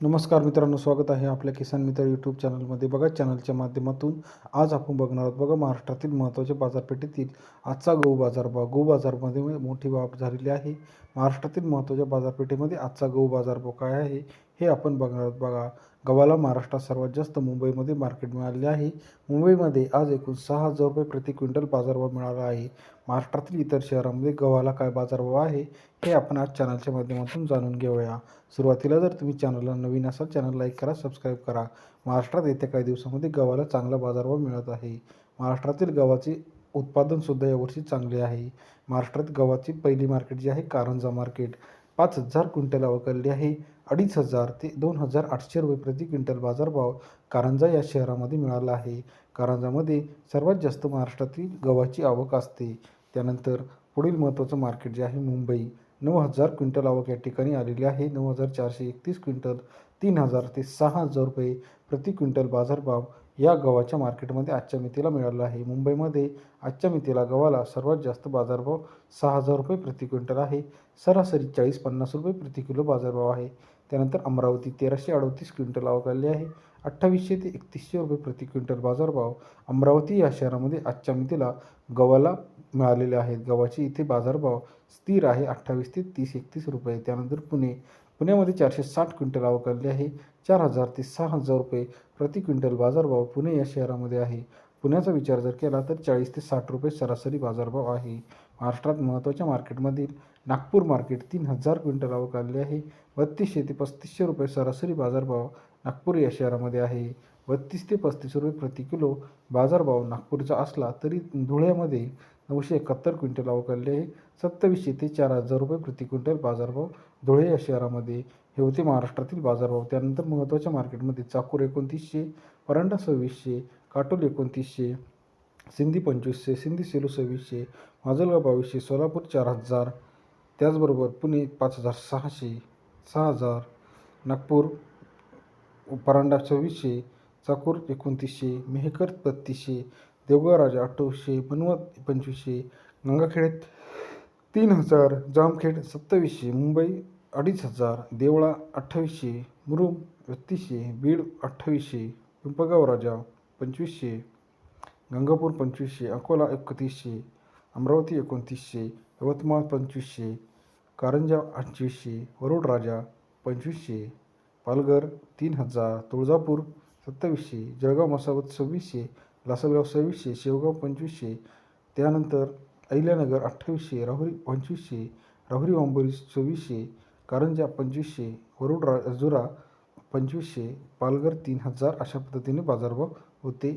नमस्कार मित्रांनो स्वागत आहे आपल्या किसान मित्र यूट्यूब चॅनलमध्ये बघा चॅनलच्या माध्यमातून आज आपण बघणार आहोत बघा महाराष्ट्रातील महत्त्वाच्या बाजारपेठेतील आजचा गहू बाजारभाव गहू बाजारमध्ये मोठी बाब झालेली आहे. महाराष्ट्रातील महत्त्वाच्या बाजारपेठेमध्ये आजचा गहू बाजारभाव काय आहे? हे आपण बघणार आहोत. बघा गव्हाला महाराष्ट्रात सर्वात जास्त मुंबईमध्ये मार्केट मिळाले आहे. मुंबईमध्ये आज एकूण सहा हजार रुपये प्रति क्विंटल बाजारभाव मिळाला आहे. महाराष्ट्रातील इतर शहरामध्ये गव्हाला काय बाजारभाव आहे हे आपण आज चॅनलच्या माध्यमातून जाणून घेऊया. सुरुवातीला जर तुम्ही चॅनलला नवीन असाल चॅनल लाईक करा सबस्क्राईब करा. महाराष्ट्रात येत्या काही दिवसामध्ये गव्हाला चांगला बाजारभाव मिळत आहे. महाराष्ट्रातील गव्हाचे उत्पादनसुद्धा यावर्षी चांगले आहे. महाराष्ट्रात गव्हाची पहिली मार्केट जी आहे कारंजा मार्केट पाच हजार क्विंटल अवकलली आहे. अडीच हजार ते दोन हजार आठशे रुपये प्रति क्विंटल बाजारभाव कारंजा या शहरामध्ये मिळाला आहे. कारंजामध्ये सर्वात जास्त महाराष्ट्रातील गव्हाची आवक असते. त्यानंतर पुढील महत्त्वाचं मार्केट जे आहे मुंबई. नऊ हजार क्विंटल आवक या ठिकाणी आलेली आहे. नऊ हजार चारशे एकतीस क्विंटल तीन हजार ते सहा हजार रुपये प्रति क्विंटल बाजारभाव या गव्हाच्या मार्केटमध्ये आजच्या मितीला मिळाला आहे. मुंबईमध्ये आजच्या मितीला गव्हाला सर्वात जास्त बाजारभाव सहा हजार रुपये प्रति क्विंटल आहे. सरासरी चाळीस पन्नास रुपये प्रति किलो बाजारभाव आहे. त्यानंतर अमरावती तेराशे अडतीस क्विंटल आवक आहे. अठ्ठावीसशे ते एकतीसशे रुपये प्रति क्विंटल बाजारभाव अमरावती या शहरामध्ये आजच्या मितीला गव्हाला मिळालेले आहेत. गव्हाचे इथे बाजारभाव स्थिर आहे. अठ्ठावीस ते तीस एकतीस रुपये. त्यानंतर पुणे पुण्यामध्ये चारशे साठ क्विंटल आवक आहे. चार हजार ते सहा हजार रुपये प्रति क्विंटल बाजारभाव पुणे या शहरामध्ये आहे. पुण्याचा विचार जर केला तर चाळीस ते साठ रुपये सरासरी बाजारभाव आहे. महाराष्ट्रात महत्त्वाच्या मार्केटमधील नागपूर मार्केट तीन हजार क्विंटल आवक आहे. बत्तीसशे ते पस्तीसशे रुपये सरासरी बाजारभाव नागपूर या शहरामध्ये आहे. बत्तीस ते पस्तीस रुपये प्रति किलो बाजारभाव नागपूरचा असला तरी धुळ्यामध्ये नऊशे एकाहत्तर क्विंटल आवक आहे. सत्तावीसशे ते चार हजार रुपये प्रति क्विंटल बाजारभाव धुळे या शहरामध्ये हे होते. महाराष्ट्रातील बाजारभाव त्यानंतर महत्त्वाच्या मार्केटमध्ये चाकूर एकोणतीसशे परांडा सव्वीसशे काटोल एकोणतीसशे सिंधी पंचवीसशे सिंधी सेलू सव्वीसशे माजलगाव बावीसशे सोलापूर चार हजार त्याचबरोबर पुणे पाच हजार सहाशे सहा हजार नागपूर परांडा सव्वीसशे चाकूर एकोणतीसशे मेहकर बत्तीसशे देवगड राजा अठ्ठावीसशे बनवत पंचवीसशे गंगाखेड तीन हजार जामखेड सत्तावीसशे मुंबई अडीच हजार देवळा अठ्ठावीसशे मुरुम बत्तीसशे बीड अठ्ठावीसशे पिंपळगाव राजा पंचवीसशे. गंगापूर पंचवीसशे अकोला एकतीसशे अमरावती एकोणतीसशे यवतमाळ पंचवीसशे कारंजा अठ्ठावीसशे वरुड राजा पंचवीसशे पालघर तीन हजार तुळजापूर सत्तावीसशे जळगाव मसावत सव्वीसशे लासलगाव सव्वीसशे शेवगाव पंचवीसशे त्यानंतर अहिल्यानगर अठ्ठावीसशे राहुरी पंचवीसशे राहुरी वांबोरी चोवीसशे कारंजा पंचवीसशे वरुड राजुरा पंचवीसशे पालघर तीन हजार अशा पद्धतीने बाजारभाव होते.